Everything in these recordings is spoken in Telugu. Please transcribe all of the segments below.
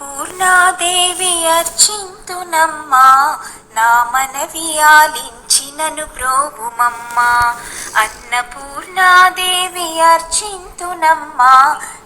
అన్నపూర్ణాదేవి అర్చింతునమ్మా నా మనవి ఆలించినను బ్రోవుమమ్మా. అన్నపూర్ణాదేవి అర్చింతునమ్మా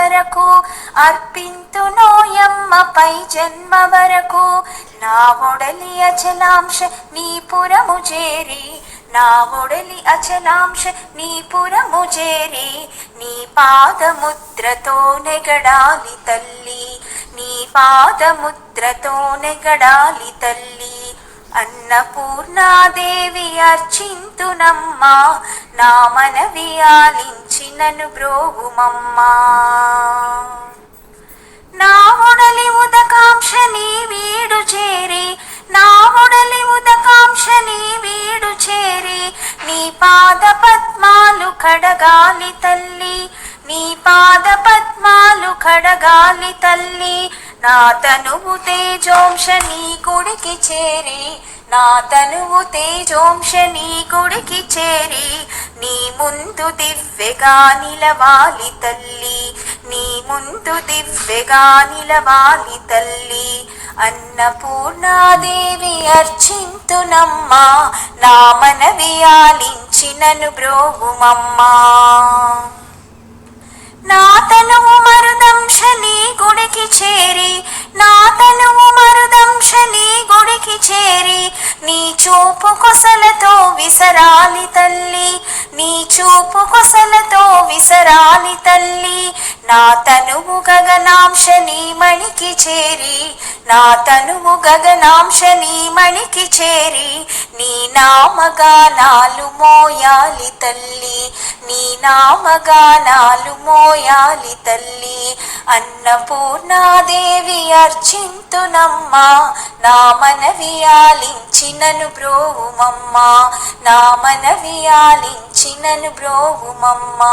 వరకు అర్పింతునోయమ్మ పై జన్మ వరకు. నా ఒడలి అచలాంశ నీ పురము చేరి. నా ఒడలి అచలాంశ నీ పురము చేరి. నీ పాదముద్రతో నెగడాలి తల్లి. నీ పాదముద్రతో నెగడాలి తల్లి. అన్నపూర్ణాదేవి అర్చింతునమ్మా. నా మనవి ఆలించ ఆలించినను బ్రోగుమమ్మా నా ఉడలి ఉదకాంక్ష నీ వీడు చేరి నా ఉడలి ఉదకాంక్ష నీ వీడు చేరి నీ పాద పద్మాలు కడగాలి తల్లి నీ పాద పద్మాలు కడగాలి తల్లి నా తనువు తేజోంశ నీ గుడికి చేరి. నా తనువు తేజోంశ నీ గుడికి చేరి. నీ ముందు దివ్యగా నిలవాలి తల్లి. నీ ముందు దివ్యగా నిలవాలి తల్లి. అన్నపూర్ణాదేవి అర్చింతునమ్మా. నా మనవి ఆలించినను బ్రోగుమమ్మా చేరి నా తనువు మరుదంశ నీ చూపు కొసలతో విసరాలి తల్లి. నా తనువు గగనాంశ నీ మణికి చేరి. నా తనువు గగనాంశ నీ మణికి చేరి. నీ నామగానాలు మోయాలి తల్లి. నీ నామగానాలు మోయాలి తల్లి. అన్నపూర్ణాదేవి అర్చింతునమ్మా. నా మనవి ఆలించినను బ్రోవుమమ్మా. నా మనవి ఆలించినను బ్రోవుమమ్మా